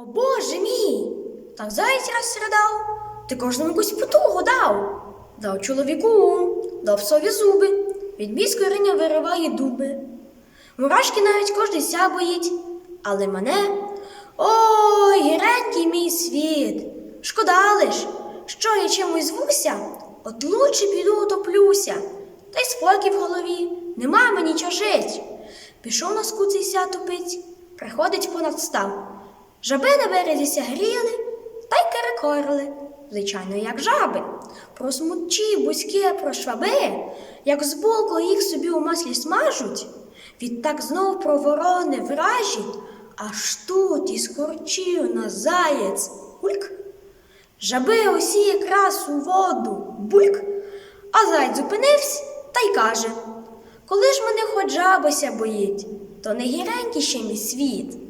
О Боже мій! Так заєць розсердав, ти кожному якусь потугу дав. Дав чоловіку дав сові зуби, від міської риня вириває дуби. Мурашки навіть кожний ся боїть, але мене. Ой, гіренький мій світ! Шкода лиш, що я чимось звуся, от лучше піду утоплюся. Та й спокій в голові, нема мені чого жить. Пішов на скуций ся топить, приходить понад став. Жаби на березі гріли, та й керекорили, звичайно, як жаби. Про смучі, бузьки, про шваби, як з болко їх собі у маслі смажуть, відтак знов про ворони вражі, аж тут із корчів на заєць гульк. Жаби усі якраз у воду бульк, а зайць зупинився та й каже: Коли ж мене хоч жабося боїть, то не гіренький ще мій світ.